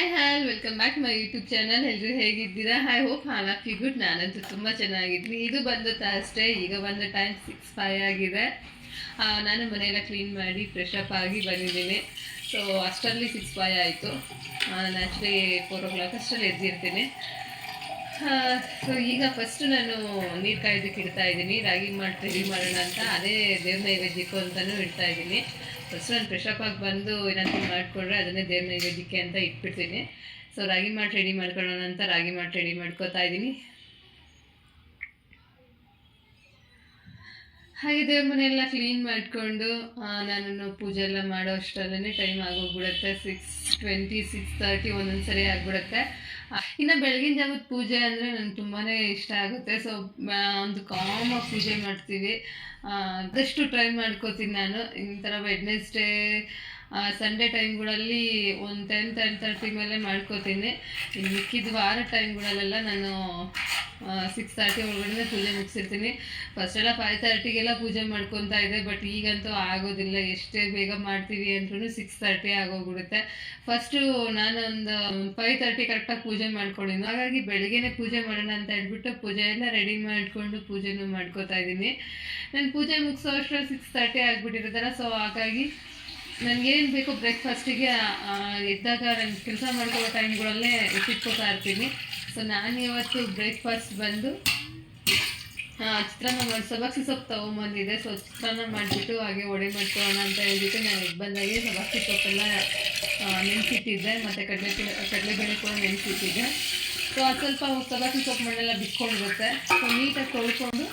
Hi hi welcome back my YouTube channel ಎಲ್ಲರೂ ಹೇಗಿದ್ದೀರಾ? I hope ಹಾಲಾಕಿ good ನಾನಂತೂ ತುಂಬ ಚೆನ್ನಾಗಿದ್ವಿ ಇದು ಬಂದು ಅಷ್ಟೇ ಈಗ ಬಂದ ಟೈಮ್ ಸಿಕ್ಸ್ ಫೈವ್ ಆಗಿದೆ. ನಾನು ಮನೆಯೆಲ್ಲ ಕ್ಲೀನ್ ಮಾಡಿ ಫ್ರೆಶ್ ಅಪ್ ಆಗಿ ಬಂದಿದ್ದೀನಿ. ಸೊ ಅಷ್ಟರಲ್ಲಿ ಸಿಕ್ಸ್ ಫೈ ಆಯಿತು. ನಾನು ಆ್ಯಕ್ಚುಲಿ ಫೋರ್ ಓ ಕ್ಲಾಕ್ ಅಷ್ಟರಲ್ಲಿ ಎದ್ದಿರ್ತೀನಿ. ಸೊ ಈಗ ಫಸ್ಟು ನಾನು ನೀರು ಕಾಯ್ದಕ್ಕೆ ಇಡ್ತಾ ಇದ್ದೀನಿ. ರಾಗಿ ಮಾಡಿ ರೆಡಿ ಮಾಡೋಣ ಅಂತ. ಅದೇ ದೇವ್ರ ನೈವೇದ್ಯಕ್ಕೂ ಅಂತಲೂ ಇಡ್ತಾ ಇದ್ದೀನಿ. ಫಸ್ಟ್ ನಾನು ಫ್ರೆಶ್ ಅಪ್ ಆಗಿ ಬಂದು ಏನಾದರೂ ಮಾಡಿಕೊಂಡ್ರೆ ಅದನ್ನೇ ದೇವ್ರ ನೈವೇದ್ಯಕ್ಕೆ ಅಂತ ಇಟ್ಬಿಡ್ತೀನಿ. ಸೊ ರಾಗಿ ಮಾಡಿ ರೆಡಿ ಮಾಡ್ಕೊಳ್ಳೋಣ ಅಂತ ರಾಗಿ ಮಾಡಿ ರೆಡಿ ಮಾಡ್ಕೋತಾ ಇದ್ದೀನಿ. ಹಾಗೆ ದೇವ್ರ ಮನೆಯೆಲ್ಲ ಕ್ಲೀನ್ ಮಾಡಿಕೊಂಡು ನಾನು ಪೂಜೆ ಎಲ್ಲ ಮಾಡೋ ಅಷ್ಟರಲ್ಲೇ ಟೈಮ್ ಆಗೋಗ್ಬಿಡುತ್ತೆ. ಸಿಕ್ಸ್ ಟ್ವೆಂಟಿ ಸಿಕ್ಸ್ ತರ್ಟಿ ಒಂದೊಂದು ಸರಿ ಆಗ್ಬಿಡುತ್ತೆ ಇನ್ನು ಬೆಳಗಿನ ಜಾಗದ ಪೂಜೆ ಅಂದರೆ ನನಗೆ ತುಂಬಾ ಇಷ್ಟ ಆಗುತ್ತೆ. ಸೊ ಒಂದು ಕಾಮಾಗಿ ಪೂಜೆ ಮಾಡ್ತೀವಿ. ಆದಷ್ಟು ಟ್ರೈ ಮಾಡ್ಕೋತೀನಿ ನಾನು. ಈ ಥರ ವೆಡ್ನೆಸ್ಡೇ ಸಂಡೇ ಟೈಮ್ಗಳಲ್ಲಿ ಒಂದು ಟೆನ್ ಟೆನ್ ತರ್ಟಿ ಮೇಲೆ ಮಾಡ್ಕೋತೀನಿ. ಇನ್ನು ಮಿಕ್ಕಿದ ವಾರ ಟೈಮ್ಗಳಲ್ಲೆಲ್ಲ ನಾನು ಸಿಕ್ಸ್ ತರ್ಟಿ ಒಳಗಡೆ ಪೂಜೆ ಮುಗಿಸಿರ್ತೀನಿ. ಫಸ್ಟ್ ಎಲ್ಲ ಫೈವ್ ತರ್ಟಿಗೆಲ್ಲ ಪೂಜೆ ಮಾಡ್ಕೊತಾ ಇದ್ದೆ ಬಟ್ ಈಗಂತೂ ಆಗೋದಿಲ್ಲ. ಎಷ್ಟೇ ಬೇಗ ಮಾಡ್ತೀವಿ ಅಂದ್ರೂ ಸಿಕ್ಸ್ ತರ್ಟಿ ಆಗೋಗ್ಬಿಡುತ್ತೆ. ಫಸ್ಟು ನಾನೊಂದು ಫೈವ್ ತರ್ಟಿ ಕರೆಕ್ಟಾಗಿ ಪೂಜೆ ಮಾಡ್ಕೊಂಡಿದ್ದು. ಹಾಗಾಗಿ ಬೆಳಗ್ಗೆನೇ ಪೂಜೆ ಮಾಡೋಣ ಅಂತ ಹೇಳ್ಬಿಟ್ಟು ಪೂಜೆ ಎಲ್ಲ ರೆಡಿ ಮಾಡಿಕೊಂಡು ಪೂಜೆನೂ ಮಾಡ್ಕೋತಾ ಇದ್ದೀನಿ. ನಾನು ಪೂಜೆ ಮುಗಿಸೋ ಅಷ್ಟರಲ್ಲಿ ಸಿಕ್ಸ್ ತರ್ಟಿ ಆಗಿಬಿಟ್ಟಿರ್ತಾರೆ ಸೊ ಹಾಗಾಗಿ ನನಗೇನು ಬೇಕು ಬ್ರೇಕ್ಫಾಸ್ಟಿಗೆ ಇದ್ದಾಗ ನಾನು ಕೆಲಸ ಮಾಡ್ಕೊಳ್ಳೋ ಟೈಮ್ಗಳಲ್ಲೇ ಎತ್ತಿಟ್ಕೋತಾ ಇರ್ತೀನಿ. ಸೊ ನಾನು ಇವತ್ತು ಬ್ರೇಕ್ಫಾಸ್ಟ್ ಬಂದು ಚಿತ್ರಾನ್ನ ಮಾಡಿ ಸಬಾಕ್ಸಿ ಸೊಪ್ಪು ತೊಗೊಂಬಂದಿದೆ ಸೊ ಚಿತ್ರಾನ್ನ ಮಾಡಿಬಿಟ್ಟು ಹಾಗೆ ಒಡೆ ಮಾಡ್ಕೊಳ್ಳೋಣ ಅಂತ ಹೇಳ್ಬಿಟ್ಟು ನಾನು ಬಂದಾಗೆ ಸಬಾಕ್ಸಿ ಸೊಪ್ಪೆಲ್ಲ ನೆನೆಸಿಟ್ಟಿದ್ದೆ. ಮತ್ತು ಕಡಲೆ ಕಡಲೆಬೇಳೆ ಕೂಡ ನೆನೆಸಿಟ್ಟಿದ್ದೆ. ಸೊ ಅದು ಸ್ವಲ್ಪ ಸಬಾಕ್ಸಿ ಸೊಪ್ಪು ಮಣ್ಣೆಲ್ಲ ಬಿಟ್ಕೊಂಡಿರುತ್ತೆ ಸೊ ನೀಟಾಗಿ ತೊಳ್ಕೊಂಡು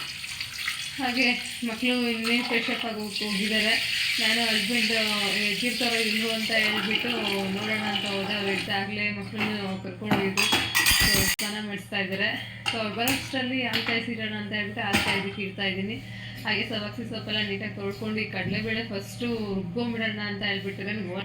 ಹಾಗೆ ಮಕ್ಕಳು ಇನ್ನೇನು ಫ್ರೆಶ್ ಅಪ್ ಆಗಿ ಹೋಗಿದ್ದಾರೆ. ನಾನು ಹಸ್ಬೆಂಡ್ ಎದ್ದಿರ್ತಾರೋ ಇಲ್ವೋ ಅಂತ ಹೇಳ್ಬಿಟ್ಟು ನೋಡೋಣ ಅಂತ ಹೋದೆ. ಅವ್ರು ಇದ್ದಾಗಲೇ ಮಕ್ಕಳನ್ನು ಕರ್ಕೊಂಡು ಹೋಗಿದ್ದು ಸೊ ಸ್ನಾನ ಮಾಡಿಸ್ತಾ ಇದ್ದಾರೆ. ಸೊ ಬರೋಷ್ಟರಲ್ಲಿ ಬರೋಷ್ಟರಲ್ಲಿ ಹಾಲು ಕಾಯಿಸಿರೋಣ ಅಂತ ಹೇಳ್ಬಿಟ್ಟು ಆ ಕಾಯ್ದಕ್ಕೆ ಇಡ್ತಾ ಇದ್ದೀನಿ. ಹಾಗೆ ಸವಾಕ್ಸಿ ಸೊಪ್ಪೆಲ್ಲ ನೀಟಾಗಿ ತೊಳ್ಕೊಂಡು ಈ ಕಡಲೆಬೇಳೆ ಫಸ್ಟು ರುಬ್ಕೊಂಬಿಡೋಣ ಅಂತ ಹೇಳ್ಬಿಟ್ಟು ನಾನು ಇದಂತೂ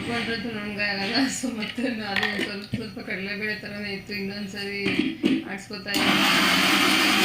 ರುಬ್ಕೊಂಡ್ರಂತೂ ನನಗೆ ಆಗಲ್ಲ. ಸೊ ಮತ್ತೆ ನಾನು ಸ್ವಲ್ಪ ಸ್ವಲ್ಪ ಕಡಲೆಬೇಳೆ ಥರನೇ ಇತ್ತು. ಇನ್ನೊಂದು ಸರಿ ಆಡ್ಸ್ಕೊತಾ ಇದ್ದೀನಿ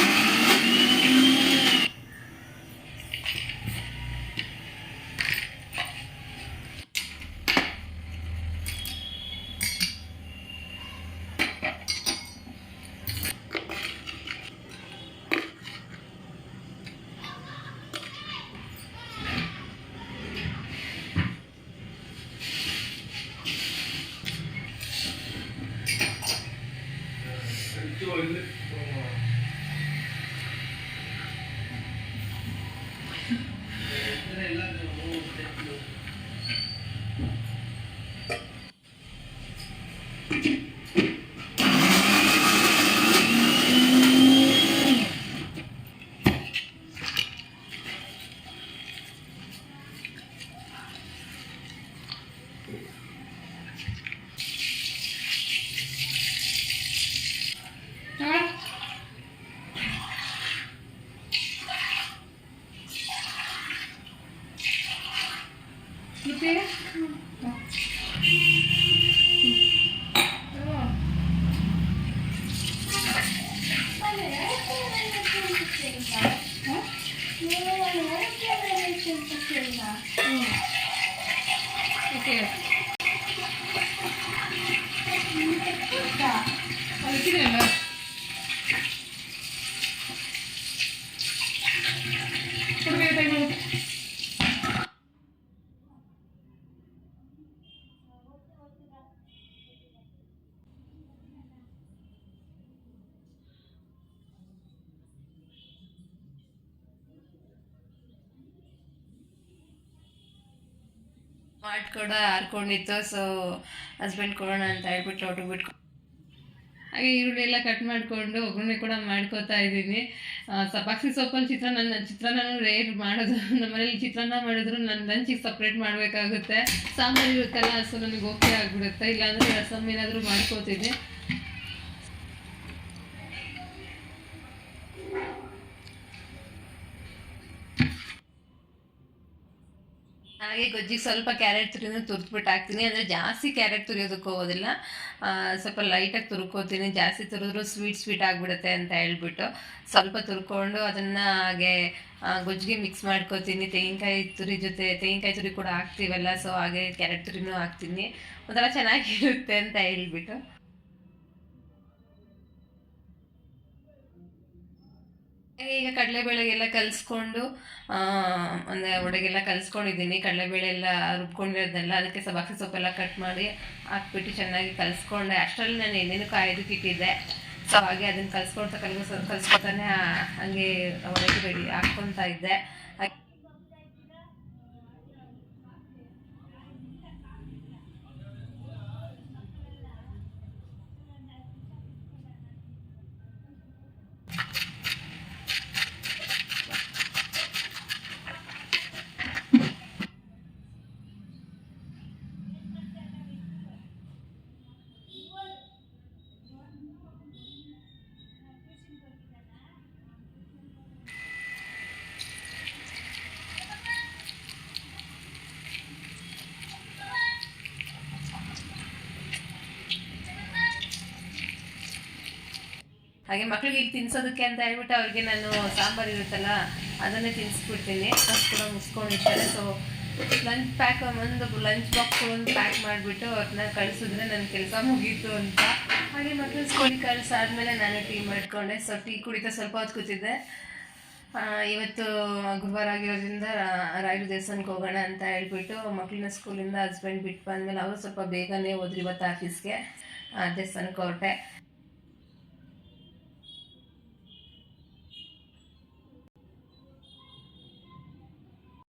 ಮತ್ತೆ ಓಕೆ ಮಾಡ್ಕೊಡ ಹಾರ್ಕೊಂಡಿತ್ತು ಸೊ ಹಸ್ಬೆಂಡ್ ಕೊಡೋಣ ಅಂತ ಹೇಳ್ಬಿಟ್ಟು ಅವ್ರಿಗೆ ಬಿಟ್ಕೊ ಹಾಗೆ ಈರುಳ್ಳಿ ಎಲ್ಲ ಕಟ್ ಮಾಡಿಕೊಂಡು ಒಗ್ಗರಣೆ ಕೂಡ ಮಾಡ್ಕೋತಾ ಇದ್ದೀನಿ. ಸಪಾಕ್ಸಿ ಸೊಪ್ಪಲ್ಲಿ ಚಿತ್ರಾನ್ನ ನನ್ನ ಚಿತ್ರಾನ್ನ ರೇರ್ ಮಾಡೋದು. ನಮ್ಮ ಮನೇಲಿ ಚಿತ್ರಾನ್ನ ಮಾಡಿದ್ರು ನನ್ನ ಲಂಚಿಗೆ ಸಪ್ರೇಟ್ ಮಾಡಬೇಕಾಗುತ್ತೆ. ಸಾಂಬಾರು ಇರುತ್ತಲ್ಲ ಸೊ ನನಗೆ ಓಕೆ ಆಗಿಬಿಡುತ್ತೆ. ಇಲ್ಲಾಂದರೆ ರಸಮ್ ಏನಾದರೂ ಮಾಡ್ಕೋತೀನಿ ಹಾಗೆ ಗೊಜ್ಜಿಗೆ ಸ್ವಲ್ಪ ಕ್ಯಾರೆಟ್ ತುರಿನೂ ತುರಿದ್ಬಿಟ್ಟು ಹಾಕ್ತೀನಿ. ಅಂದರೆ ಜಾಸ್ತಿ ಕ್ಯಾರೆಟ್ ತುರಿಯೋದಕ್ಕೆ ಹೋಗೋದಿಲ್ಲ. ಸ್ವಲ್ಪ ಲೈಟಾಗಿ ತುರ್ಕೋತೀನಿ. ಜಾಸ್ತಿ ತುರಿದ್ರು ಸ್ವೀಟ್ ಸ್ವೀಟ್ ಆಗಿಬಿಡುತ್ತೆ ಅಂತ ಹೇಳ್ಬಿಟ್ಟು ಸ್ವಲ್ಪ ತುರ್ಕೊಂಡು ಅದನ್ನು ಹಾಗೆ ಗೊಜ್ಜಿಗೆ ಮಿಕ್ಸ್ ಮಾಡ್ಕೋತೀನಿ. ತೆಂಗಿನಕಾಯಿ ತುರಿ ಜೊತೆ, ತೆಂಗಿನಕಾಯಿ ತುರಿ ಕೂಡ ಹಾಕ್ತೀವಲ್ಲ ಸೊ ಹಾಗೆ ಕ್ಯಾರೆಟ್ ತುರಿನೂ ಹಾಕ್ತೀನಿ. ಒಂಥರ ಚೆನ್ನಾಗಿರುತ್ತೆ ಅಂತ ಹೇಳ್ಬಿಟ್ಟು. ಈಗ ಕಡಲೆಬೇಳೆಗೆಲ್ಲ ಕಲಿಸ್ಕೊಂಡು ಅಂದರೆ ಒಡೆಗೆಲ್ಲ ಕಲಿಸ್ಕೊಂಡಿದ್ದೀನಿ. ಕಡಲೆಬೇಳೆ ಎಲ್ಲ ರುಬ್ಕೊಂಡಿರೋದೆಲ್ಲ ಅದಕ್ಕೆ ಸಬಾಕ್ಸಿ ಸೊಪ್ಪೆಲ್ಲ ಕಟ್ ಮಾಡಿ ಹಾಕ್ಬಿಟ್ಟು ಚೆನ್ನಾಗಿ ಕಲಿಸ್ಕೊಂಡೆ. ಅಷ್ಟರಲ್ಲಿ ನಾನು ಏನೇನು ಕಾಯೋದಕ್ಕೆ ಇಟ್ಟಿದ್ದೆ ಸೊ ಹಾಗೆ ಅದನ್ನು ಕಲಿಸ್ಕೊಳ್ತಾ ಕಲಿಸ್ ಕಲಿಸ್ಕೊತಾನೆ ಹಾಗೆ ಒಡೆಗೆ ಬೇಡಿ ಹಾಕ್ಕೊತಾ ಇದ್ದೆ. ಹಾಗೆ ಮಕ್ಳಿಗೆ ಈಗ ತಿನ್ಸೋದಕ್ಕೆ ಅಂತ ಹೇಳ್ಬಿಟ್ಟು ಅವ್ರಿಗೆ ನಾನು ಸಾಂಬಾರು ಇರುತ್ತಲ್ಲ, ಅದನ್ನೇ ತಿನ್ಸ್ಬಿಡ್ತೀನಿ. ಫಸ್ಟ್ ಕೂಡ ಮುಗಿಸ್ಕೊಂಡಿರ್ತಾರೆ ಸೊ ಲಂಚ್ ಪ್ಯಾಕ್ ಒಂದು ಲಂಚ್ ಬಾಕ್ಸ್ ಒಂದು ಪ್ಯಾಕ್ ಮಾಡಿಬಿಟ್ಟು ಅವ್ರನ್ನ ಕಳಿಸಿದ್ರೆ ನನ್ನ ಕೆಲಸ ಮುಗೀತು ಅಂತ. ಹಾಗೆ ಮಕ್ಕಳು ಸ್ಕೂಲಿಗೆ ಕಳಿಸಾದ್ಮೇಲೆ ನಾನು ಟೀ ಮಾಡಿಕೊಂಡೆ. ಸೊ ಟೀ ಕುಡಿತಾ ಸ್ವಲ್ಪ ಹೊತ್ತು ಕೂತಿದ್ದೆ. ಇವತ್ತು ಗುರುವಾರ ಆಗಿರೋದ್ರಿಂದ ರಾಯರು ದೇವಸ್ಥಾನಕ್ಕೆ ಹೋಗೋಣ ಅಂತ ಹೇಳ್ಬಿಟ್ಟು ಮಕ್ಕಳನ್ನ ಸ್ಕೂಲಿಂದ ಹಸ್ಬೆಂಡ್ ಬಿಟ್ಟು ಬಂದಮೇಲೆ ಅವರು ಸ್ವಲ್ಪ ಬೇಗನೆ ಹೋದ್ರು ಇವತ್ತು ಆಫೀಸ್ಗೆ ದೇವಸ್ಥಾನಕ್ಕೆ ಹೊರಟೆ.